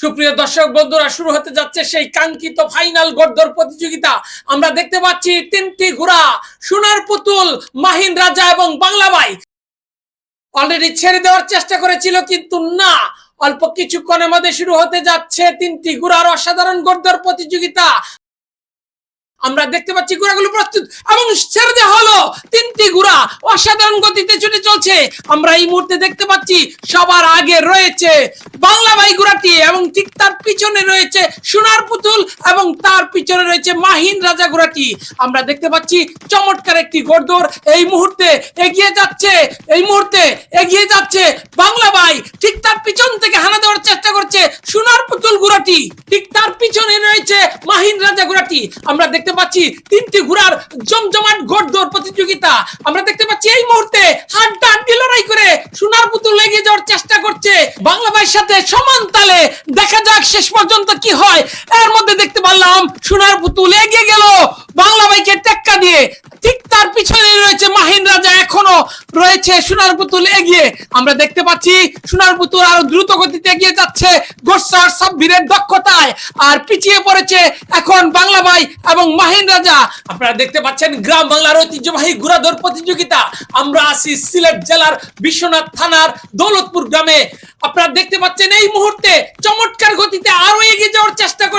সুপ্রিয় দর্শক বন্ধুরা, শুরু হতে যাচ্ছে সেই কাঙ্ক্ষিত ফাইনাল গড়দর প্রতিযোগিতা। আমরা দেখতে পাচ্ছি তিনটি ঘোড়া, সোনার পুতুল, মাহিন রাজা এবং বাংলাবাই অলরেডি ছেড়ে দেওয়ার চেষ্টা করেছিল, কিন্তু না। অল্প কিছুক্ষণের মধ্যে শুরু হতে যাচ্ছে তিনটি ঘোড়ার অসাধারণ গড়দর প্রতিযোগিতা। আমরা দেখতে পাচ্ছি ঘোড়াগুলো প্রস্তুত এবং ছেড়ে ঘোড়া অসাধারণ গতিতে ছুটে চলছে। আমরা এই মুহূর্তে দেখতে পাচ্ছি সবার আগে রয়েছে বাংলা বাই ঘোড়াটি এবং ঠিক তার পিছনে রয়েছে সোনার পুতুল এবং তার পিছনে রয়েছে মাহিন রাজা ঘোড়াটি আমরা দেখতে পাচ্ছি চমৎকার একটি ঘোড়দৌড়। এই মুহূর্তে এগিয়ে যাচ্ছে, এই মুহূর্তে এগিয়ে যাচ্ছে বাংলা ভাই। ঠিক তার পিছন থেকে হানা দেওয়ার চেষ্টা করছে সোনার পুতুল ঘোড়াটি, ঠিক তার পিছনে রয়েছে মাহিন রাজা ঘোড়াটি। আমরা দেখতে পাচ্ছি তিনটি ঘোড়ার জমজমাট ঘোড়দৌড় প্রতিযোগিতা। আমরা দেখতে পাচ্ছি এই মুহূর্তে হাড্ডা হাড্ডি লড়াই করে সোনার পুতুল এগিয়ে যাওয়ার চেষ্টা করছে। বাংলা ভাইয়ের সাথে সমান তালে দেখা যাক শেষ পর্যন্ত কি হয়। এর মধ্যে দেখতে পারলাম সোনার পুতুল এগিয়ে গেল। বাংলা ভাইকে টেক্কা দিয়ে ঠিক তার পিছনে রয়েছে মাহিন রাজা এখনও রয়েছে, সোনার পুতুল এগিয়ে। আমরা দেখতে পাচ্ছি, সোনার পুতুল আরও দ্রুত গতিতে এগিয়ে যাচ্ছে। গোসার সাব্বিরের দক্ষতায়। আর পিছিয়ে পড়েছে এখন বাংলা ভাই এবং মাহিন রাজা। আপনারা দেখতে পাচ্ছেন, গ্রাম বাংলার ঐতিহ্যবাহী ঘোড়াদৌড় প্রতিযোগিতা। আমরা আছি সিলেট জেলার বিশ্বনাথ থানার দৌলতপুর গ্রামে। আপনারা দেখতে পাচ্ছেন, এই মুহূর্তে চমৎকার গতিতে আরও এগিয়ে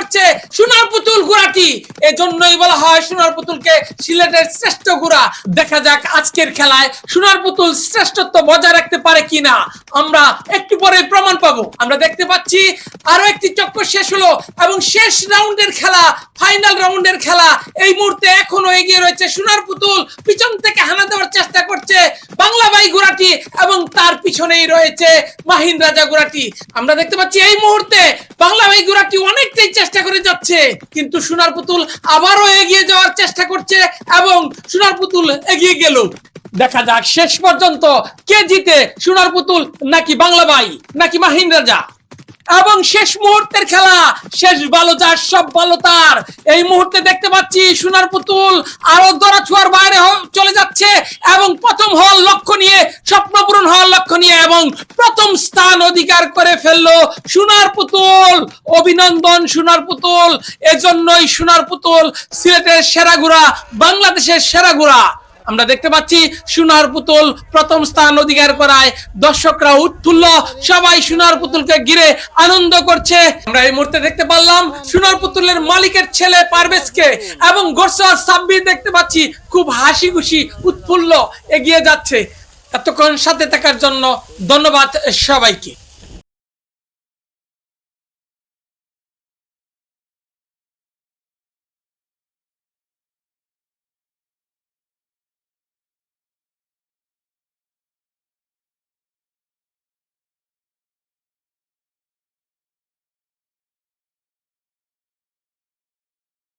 করছে সোনার পুতুল ঘোড়াটি। এজন্যই বলা হয় সোনার পুতুলকে সিলেটের শ্রেষ্ঠ ঘোড়া। দেখা যাক আজকের খেলায় সোনার পুতুল শ্রেষ্ঠত্ব বজায় রাখতে পারে কিনা। আমরা একটু পরে প্রমাণ পাবো। আমরা দেখতে পাচ্ছি আরও একটি চক্কর শেষ হলো এবং শেষ রাউন্ডের খেলা, ফাইনাল রাউন্ডের খেলা। এই মুহূর্তে এখনও এগিয়ে রয়েছে সোনার পুতুল। পিছন থেকে হানা দেওয়ার চেষ্টা করছে বাংলা বাই ঘোড়াটি এবং তার পিছনেই রয়েছে মাহিন রাজা ঘোড়াটি আমরা দেখতে পাচ্ছি এই মুহূর্তে বাংলা বাই ঘোড়াটি অনেকটাই চেষ্টা করে যাচ্ছে, কিন্তু সোনার পুতুল আবারও এগিয়ে যাওয়ার চেষ্টা করছে এবং সোনার পুতুল এগিয়ে গেল। দেখা যাক শেষ পর্যন্ত কে জিতে সোনার পুতুল নাকি বাংলা বাই, নাকি মাহিন রাজা। এবং শেষ মুহূর্তের খেলা, শেষ ভালো যার, সব ভালো তার। এই মুহূর্তে দেখতে পাচ্ছি সোনার পুতুল আরও দরা ছোঁয়ার বাইরে প্রথম হওয়ার লক্ষ্য নিয়ে, স্বপ্ন পূরণ হওয়ার লক্ষ্য নিয়ে এবং প্রথম স্থান অধিকার করে ফেলল সোনার পুতুল। অভিনন্দন সোনার পুতুল। এজন্যই সোনার পুতুল সিলেটের সেরা ঘোড়া, বাংলাদেশের সেরা ঘোড়া। আমরা দেখতে পাচ্ছি সোনার পুতুল প্রথম স্থান অধিকার করায়। দর্শকরা উৎফুল্ল। সবাই সোনার পুতুলকে ঘিরে আনন্দ করছে। আমরা এই মুহূর্তে দেখতে পারলাম সোনার পুতুলের মালিকের ছেলে পারভেজকে এবং গোসর সাব্বির দেখতে পাচ্ছি খুব হাসি খুশি উৎফুল্ল এগিয়ে যাচ্ছে। এতক্ষণ সাথে থাকার জন্য ধন্যবাদ সবাইকে।